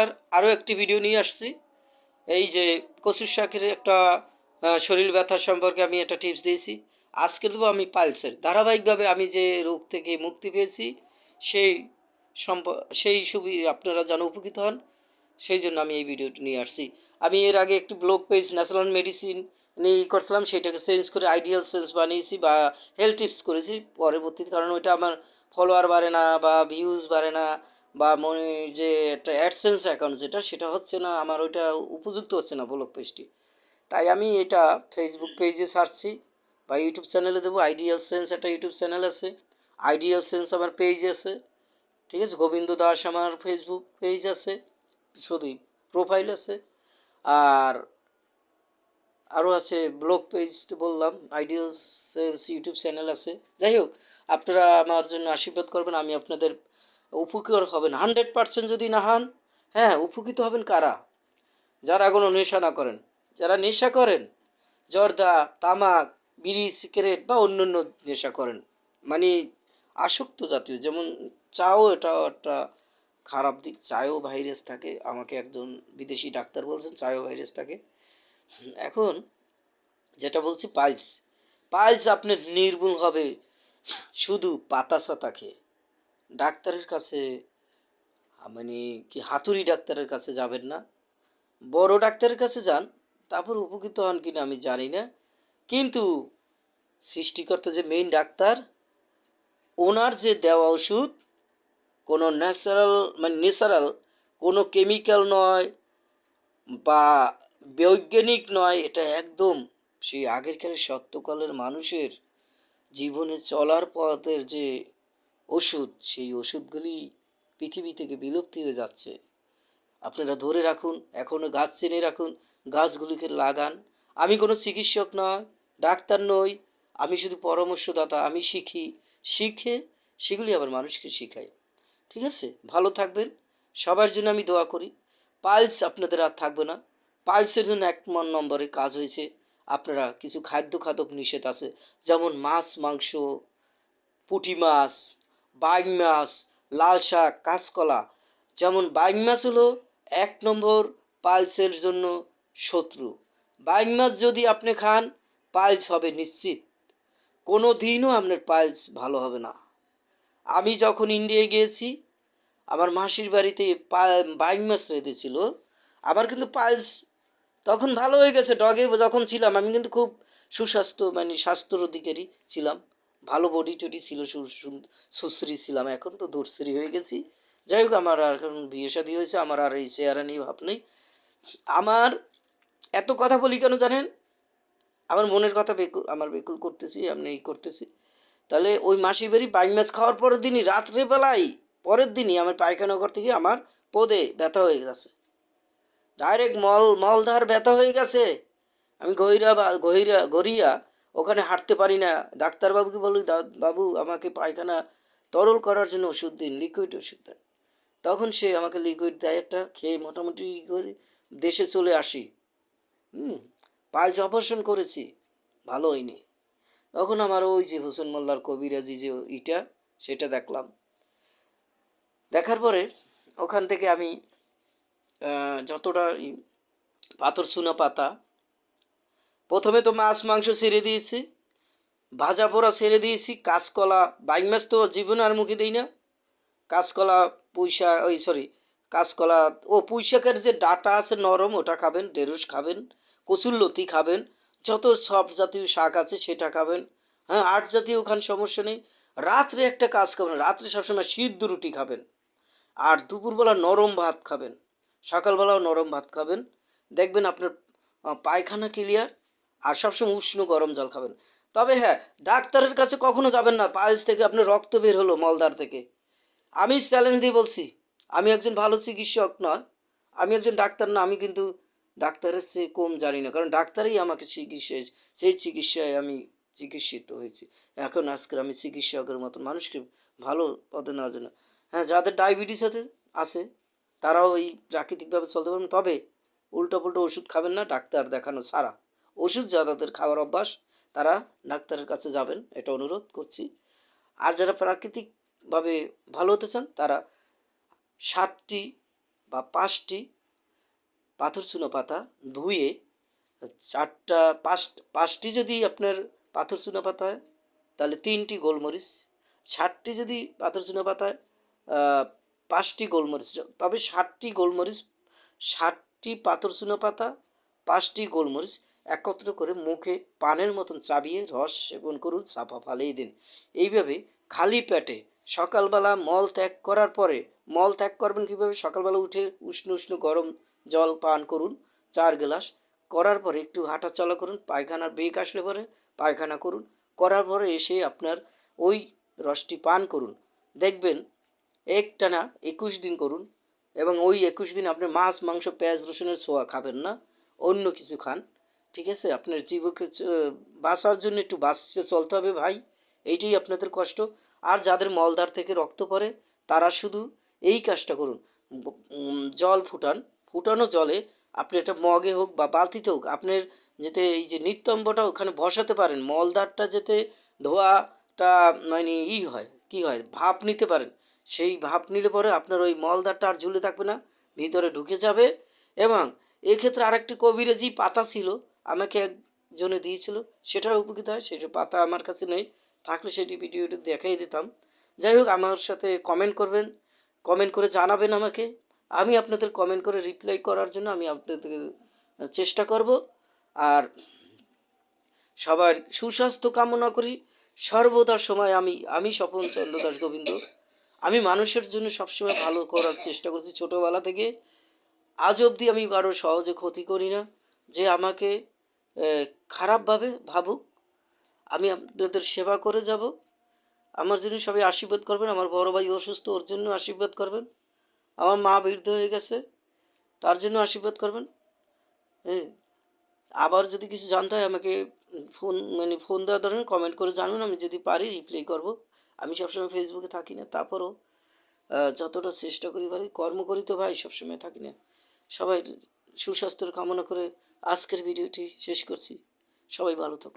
আর আরও একটি ভিডিও নিয়ে আসছি। এই যে কচুর শাকের একটা শরীর ব্যথা সম্পর্কে আমি একটা টিপস দিয়েছি। আজকে দেবো আমি পালসের। ধারাবাহিকভাবে আমি যে রোগ থেকে মুক্তি পেয়েছি, সেই সম্প, সেই সুবি আপনারা যেন উপকৃত হন, সেই জন্য আমি এই ভিডিওটি নিয়ে আসছি। আমি এর আগে একটি ব্লগ পেজ ন্যাশনাল মেডিসিন নিয়ে করছিলাম, সেটাকে চেঞ্জ করে আইডিয়াল সেন্স বানিয়েছি বা হেলথ টিপস করেছি। পরবর্তীতে, কারণ ওইটা আমার ফলোয়ার বাড়ে না বা ভিউজ বাড়ে না বা মনে যে একটা অ্যাডসেন্স অ্যাকাউন্ট যেটা সেটা হচ্ছে না আমার ওইটা উপযুক্ত হচ্ছে না ব্লগ পেজটি তাই আমি এটা ফেসবুক পেজে ছাড়ছি বা ইউটিউব চ্যানেলে দেবো। আইডিয়াল সেন্স একটা ইউটিউব চ্যানেল আছে। আইডিয়াল সেন্স আমার পেজ আছে। ঠিক আছে? গোবিন্দ দাস আমার ফেসবুক পেজ আছে। শুধু প্রোফাইল আছে। আর আরও আছে ব্লগ পেজ তো বললাম। আইডিয়াল সেন্স ইউটিউব চ্যানেল আছে। যাই হোক আপনারা আমার জন্য আশীর্বাদ করবেন। আমি আপনাদের উপকৃত হবেন। হান্ড্রেড পার্সেন্ট যদি না হন হ্যাঁ উপকৃত হবেন কারা? যারা কোনো নেশা না করেন। যারা নেশা করেন, জর্দা, তামাক, বিড়ি, সিগারেট বা অন্য অন্য নেশা করেন মানে আসক্ত জাতীয়, যেমন চাও, এটা একটা খারাপ দিক। চায়ও ভাইরাস থাকে। আমাকে একজন বিদেশি ডাক্তার বলছেন, চায়ও ভাইরাস থাকে। এখন যেটা বলছি, পাইলস। পাইলস আপনার নির্মূল হবে শুধু পাতা সাতা খেয়ে ডাক্তারের কাছে মানে কি হাতুড়ি ডাক্তারের কাছে যাবেন না? বড় ডাক্তারের কাছে যান, তারপর উপকৃত হন কিনা আমি জানি না। কিন্তু সৃষ্টিকর্তা যে মেইন ডাক্তার, ওনার যে দেওয়া ওষুধ, কোনো ন্যাচারাল মানে ন্যাচারাল কোনো কেমিক্যাল নয় বা বৈজ্ঞানিক নয়, এটা একদম সেই আগেরকার সত্যকালের মানুষের জীবনে চলার পথের যে ওষুধ, সেই ওষুধগুলি পৃথিবী থেকে বিলুপ্তি হয়ে যাচ্ছে। আপনারা ধরে রাখুন এখনও গাছ চেনে রাখুন, গাছগুলিকে লাগান। আমি কোনো চিকিৎসক নয়, ডাক্তার নই, আমি শুধু পরামর্শদাতা, আমি শিখি। শিখে সেগুলি আবার মানুষকে শিখাই। ঠিক আছে? ভালো থাকবেন। সবার জন্য আমি দোয়া করি। পালস আপনাদের আর থাকবে না। পালসের জন্য এক মন নম্বরে কাজ হয়েছে। আপনারা কিছু খাদ্য খাদক নিষেধ আছে, যেমন মাছ, মাংস, পুঁটি মাছ বাইং মাছ লাল শাক কাঁচকলা। যেমন বাইং মাছ হলো এক নম্বর পালসের জন্য শত্রু। বাইং মাছ যদি আপনি খান, পালস হবে নিশ্চিত। কোনো দিনও আপনার পালস ভালো হবে না। আমি যখন ইন্ডিয়ায় গিয়েছি, আমার মাসির বাড়িতে পা- বাইং মাছ রেঁধেছিল। আমার কিন্তু পালস তখন ভালো হয়ে গেছে। ডগে যখন ছিলাম, আমি কিন্তু খুব সুস্বাস্থ্য মানে স্বাস্থ্যর অধিকারী ছিলাম। ভালো বডি টডি ছিল সুশ্রী ছিলাম। এখন তো দুশ্রী হয়ে গেছি। যাই হোক, আমার আর এখন বিয়ে শাদী হয়েছে, আমার আর এই চেহারা নিয়ে ভাব নেই। আমার এত কথা বলি কেন জানেন? আমার মনের কথা বেকুল আমার বেকুল করতেছি, আমি এই করতেছি। তাহলে ওই মাসি বাড়ি বাইং মাছ খাওয়ার পরের দিনই রাত্রেবেলায় পরের দিনই আমার পায়খানা ঘর থেকে আমার পদে ব্যথা হয়ে গেছে। ডাইরেক্ট মল, মলধার ব্যথা হয়ে গেছে। আমি গহিরা বা গহিরা গড়িয়া ওখানে হাঁটতে পারি না। ডাক্তারবাবুকে বলি "দা- বাবু, আমাকে পায়খানা তরল করার জন্য ওষুধ দিন লিকুইড ওষুধ দেন। তখন সে আমাকে লিকুইড দেয় একটা, খেয়ে মোটামুটি করে দেশে চলে আসি। হুম পালস অপারেশন করেছি, ভালো হয়নি। তখন আমার ওই যে হোসেন মোল্লার কবিরাজি যে ইটা, সেটা দেখলাম। দেখার পরে ওখান থেকে আমি যতটা পাথর চুনা পাতা প্রথমে তো মাছ, মাংস ছেড়ে দিয়েছি। ভাজা পোড়া ছেড়ে দিয়েছি। কাঁচকলা বাইক মাছ তো জীবনে আর মুখে দিই না। কাঁচকলা পুঁইশা ওই সরি কাঁচকলা ও পুঁইশাকের যে ডাটা আছে নরম, ওটা খাবেন, ঢেঁড়স খাবেন, কচুর লতি খাবেন, যত সব জাতীয় শাক আছে সেটা খাবেন। হ্যাঁ আট জাতীয় খান সমস্যা নেই। রাত্রে একটা কাজ খাবেন রাত্রে সবসময় সিদ্ধ রুটি খাবেন। আর দুপুরবেলা নরম ভাত খাবেন। সকালবেলাও নরম ভাত খাবেন। দেখবেন আপনার পায়খানা ক্লিয়ার আর সবসময় উষ্ণ গরম জল খাবেন। তবে হ্যাঁ ডাক্তারের কাছে কখনো যাবেন না, পায়েস থেকে আপনার রক্ত বের হলো মলদার থেকে। আমি চ্যালেঞ্জ দিয়ে বলছি, আমি একজন ভালো চিকিৎসক নয়, আমি একজন ডাক্তার না, আমি কিন্তু ডাক্তারের চেয়ে কম জানি না, কারণ ডাক্তারই আমাকে চিকিৎসা, সেই চিকিৎসায় আমি চিকিৎসিত হয়েছি। এখন আজকের আমি চিকিৎসকের মতন, মানুষকে ভালো পদে নেওয়ার জন্য। হ্যাঁ যাদের ডায়াবেটিস আছে আছে, তারাও এই প্রাকৃতিকভাবে চলতে পারবেন তবে উল্টো পুল্টো ওষুধ খাবেন না, ডাক্তার দেখানো ছাড়া। ওষুধ যাদের খাওয়ার অভ্যাস, তারা ডাক্তারের কাছে যাবেন, এটা অনুরোধ করছি। আর যারা প্রাকৃতিকভাবে ভালো হতে চান, তারা সাতটি বা পাঁচটি পাথর চুনো পাতা ধুয়ে, চারটা, পাঁচ, পাঁচটি যদি আপনার পাথর চুনো পাতা হয় তাহলে তিনটি গোলমরিচ ষাটটি যদি পাথর চুনো পাতা পাঁচটি গোলমরিচ, তবে ষাটটি গোলমরিচ ষাটটি পাথর চুনো পাতা, পাঁচটি গোলমরিচ একত্র করে মুখে পানের মতন চাবিয়ে রস সেবন করুন, চাপা ফালিয়ে দিন। এইভাবে খালি পেটে সকালবেলা মল ত্যাগ করার পরে মল ত্যাগ করবেন কীভাবে? সকালবেলা উঠে উষ্ণ উষ্ণ গরম জল পান করুন, চার গ্লাস। করার পরে একটু হাঁটা চলা করুন, পায়খানার বেগ আসলে পরে পায়খানা করুন। করার পরে এসে আপনার ওই রসটি পান করুন। দেখবেন একটানা একুশ দিন করুন এবং ওই একুশ দিন আপনি মাছ, মাংস, পেঁয়াজ, রসুনের ছোঁয়া খাবেন না, অন্য কিছু খান। ঠিক আছে? আপনার জীবকে বাঁচার জন্য একটু বাঁচতে চলতে হবে ভাই। এইটাই আপনাদের কষ্ট। আর যাদের মলদার থেকে রক্ত পড়ে, তারা শুধু এই কাজটা করুন। জল ফুটান। ফুটানো জলে আপনি একটা মগে হোক বা বালতিতে হোক, আপনার যেতে এই যে নিতম্বটা ওখানে বসাতে পারেন মলদারটা যেতে ধোয়াটা মানে ই হয়, কি হয়, ভাপ নিতে পারেন। সেই ভাপ নিলে পরে আপনার ওই মলদারটা আর ঝুলে থাকবে না, ভিতরে ঢুকে যাবে। এবং এক্ষেত্রে আরেকটি কবিরাজি পাতা ছিল আমাকে একজনে দিয়েছিল, সেটাও উপকৃত হয়, সেটা পাতা আমার কাছে নেই, থাকলে সেটি ভিডিওটি দেখাই দিতাম। যাই হোক, আমার সাথে কমেন্ট করবেন কমেন্ট করে জানাবেন আমাকে। আমি আপনাদের কমেন্ট করে রিপ্লাই করার জন্য আমি আপনাদের চেষ্টা করব। আর সবার সুস্বাস্থ্য কামনা করি। সর্বদা সময় আমি আমি স্বপন চন্দ্র দাস গোবিন্দ। আমি মানুষের জন্য সবসময় ভালো করার চেষ্টা করছি ছোটোবেলা থেকে। আজ অবধি আমি কারও সহজে ক্ষতি করি না। যে আমাকে খারাপভাবে ভাবুক, আমি আপনাদের সেবা করে যাব। আমার জন্য সবাই আশীর্বাদ করবেন, আমার বড় ভাই অসুস্থ, ওর জন্য আশীর্বাদ করবেন। আমার মা বৃদ্ধ হয়ে গেছে, তার জন্য আশীর্বাদ করবেন। হ্যাঁ আবার যদি কিছু জানতে হয়, আমাকে ফোন মানে ফোন দেওয়ার ধরনের কমেন্ট করে জানুন, আমি যদি পারি রিপ্লাই করব। আমি সবসময় ফেসবুকে থাকি না, তারপরও যতটা চেষ্টা করি ভাই কর্ম করি তো ভাই সবসময় থাকি না। সবাই সুস্বাস্থ্যের কামনা করে আজকের ভিডিওটি শেষ করছি। সবাই ভালো থাকুন।